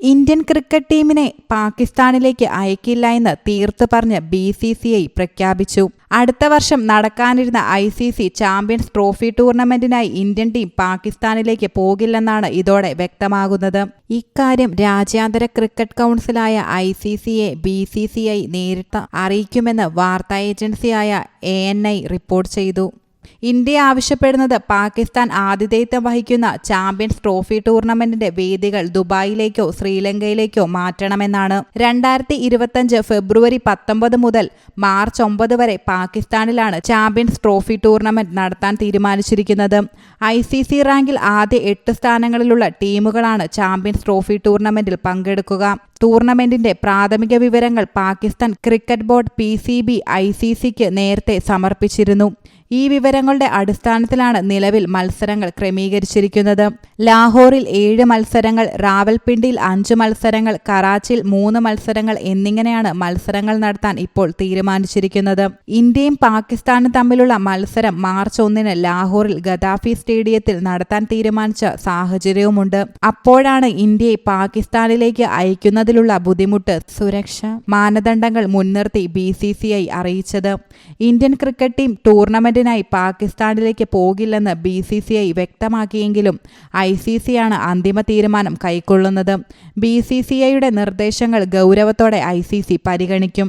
Indian cricket ടീമിനെ പാകിസ്ഥാനിലേക്ക് അയക്കില്ല എന്ന് തീർത്തു പറഞ്ഞ് ബി സി സി ഐ പ്രഖ്യാപിച്ചു. അടുത്ത വർഷം നടക്കാനിരുന്ന I C C champions trophy ടൂർണമെന്റിനായി Indian team പാകിസ്ഥാനിലേക്ക് പോകില്ലെന്നാണ് ഇതോടെ വ്യക്തമാകുന്നത്. ഇക്കാര്യം രാജ്യാന്തര ക്രിക്കറ്റ് കൗൺസിലായ ഐ സി സിയെ ബി സി സി ഐ നേരിട്ട് അറിയിക്കുമെന്ന് വാർത്താ ഏജൻസിയായ എ എൻ ഐ റിപ്പോർട്ട് ചെയ്തു. ഇന്ത്യ ആവശ്യപ്പെടുന്നത് പാകിസ്ഥാൻ ആതിഥേയത്വം വഹിക്കുന്ന ചാമ്പ്യൻസ് ട്രോഫി ടൂർണമെന്റിന്റെ വേദികൾ ദുബായിലേക്കോ ശ്രീലങ്കയിലേക്കോ മാറ്റണമെന്നാണ്. രണ്ടായിരത്തി ഇരുപത്തഞ്ച് ഫെബ്രുവരി പത്തൊമ്പത് മുതൽ മാർച്ച് ഒമ്പത് വരെ പാകിസ്ഥാനിലാണ് ചാമ്പ്യൻസ് ട്രോഫി ടൂർണമെന്റ് നടത്താൻ തീരുമാനിച്ചിരിക്കുന്നത്. ഐ സി സി റാങ്കിൽ ആദ്യ എട്ട് സ്ഥാനങ്ങളിലുള്ള ടീമുകളാണ് ചാമ്പ്യൻസ് ട്രോഫി ടൂർണമെന്റിൽ പങ്കെടുക്കുക. ടൂർണമെന്റിന്റെ പ്രാഥമിക വിവരങ്ങൾ Pakistan cricket board P C B I C സിക്ക് നേരത്തെ സമർപ്പിച്ചിരുന്നു. ഈ വിവരങ്ങളുടെ അടിസ്ഥാനത്തിലാണ് നിലവിൽ മത്സരങ്ങൾ ക്രമീകരിച്ചിരിക്കുന്നത്. ലാഹോറിൽ ഏഴ് മത്സരങ്ങൾ റാവൽപിണ്ടിയിൽ അഞ്ച് മത്സരങ്ങൾ കറാച്ചിയിൽ മൂന്ന് മത്സരങ്ങൾ എന്നിങ്ങനെയാണ് മത്സരങ്ങൾ നടത്താൻ ഇപ്പോൾ തീരുമാനിച്ചിരിക്കുന്നത്. ഇന്ത്യയും പാകിസ്ഥാനും തമ്മിലുള്ള മത്സരം മാർച്ച് ഒന്നിന് ലാഹോറിൽ ഗദാഫി സ്റ്റേഡിയത്തിൽ നടത്താൻ തീരുമാനിച്ച സാഹചര്യവുമുണ്ട്. അപ്പോഴാണ് ഇന്ത്യയെ പാകിസ്ഥാനിലേക്ക് അയക്കുന്നതിലുള്ള ബുദ്ധിമുട്ട് സുരക്ഷ മാനദണ്ഡങ്ങൾ മുൻനിർത്തി ബി സി സി ഐ അറിയിച്ചത്. ഇന്ത്യൻ ക്രിക്കറ്റ് ടീം ടൂർണമെന്റിനായി പാകിസ്ഥാനിലേക്ക് പോകില്ലെന്ന് ബി സി സി ഐ വ്യക്തമാക്കിയെങ്കിലും ഐ സി സി ആണ് അന്തിമ തീരുമാനം കൈക്കൊള്ളുന്നത്. ബി സി സി ഐയുടെ നിർദ്ദേശങ്ങൾ ഗൗരവത്തോടെ ഐ സി സി പരിഗണിക്കും.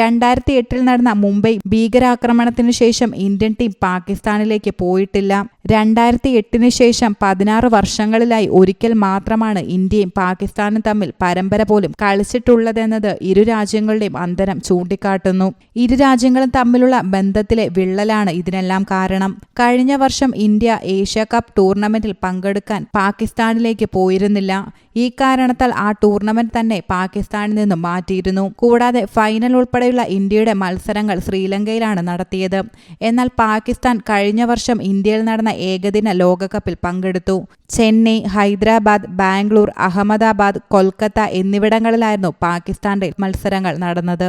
രണ്ടായിരത്തി എട്ടിൽ നടന്ന മുംബൈ ഭീകരാക്രമണത്തിനു ശേഷം ഇന്ത്യൻ ടീം പാകിസ്ഥാനിലേക്ക് പോയിട്ടില്ല. രണ്ടായിരത്തി എട്ടിന് ശേഷം പതിനാറ് വർഷങ്ങളിലായി ഒരിക്കൽ മാത്രമാണ് ഇന്ത്യയും പാകിസ്ഥാനും തമ്മിൽ പരമ്പര പോലും കളിച്ചിട്ടുള്ളതെന്നത് ഇരു രാജ്യങ്ങളുടെയും അന്തരം ചൂണ്ടിക്കാട്ടുന്നു. ഇരു രാജ്യങ്ങളും തമ്മിലുള്ള ബന്ധത്തിലെ വിള്ളലാണ് ഇതിനെല്ലാം കാരണം. കഴിഞ്ഞ വർഷം ഇന്ത്യ ഏഷ്യ കപ്പ് ടൂർണമെന്റിൽ പങ്കെടുക്കാൻ പാകിസ്ഥാനിലേക്ക് പോയിരുന്നില്ല. ഈ കാരണത്താൽ ആ ടൂർണമെന്റ് തന്നെ പാകിസ്ഥാനിൽ നിന്നും മാറ്റിയിരുന്നു. കൂടാതെ ഫൈനൽ ഉൾപ്പെടെയുള്ള ഇന്ത്യയുടെ മത്സരങ്ങൾ ശ്രീലങ്കയിലാണ് നടത്തിയത്. എന്നാൽ പാകിസ്ഥാൻ കഴിഞ്ഞ വർഷം ഇന്ത്യയിൽ നടന്ന ഏകദിന ലോകകപ്പിൽ പങ്കെടുത്തു. ചെന്നൈ ഹൈദരാബാദ് ബാംഗ്ലൂർ അഹമ്മദാബാദ് കൊൽക്കത്ത എന്നിവിടങ്ങളിലായിരുന്നു പാകിസ്ഥാന്റെ മത്സരങ്ങൾ നടന്നത്.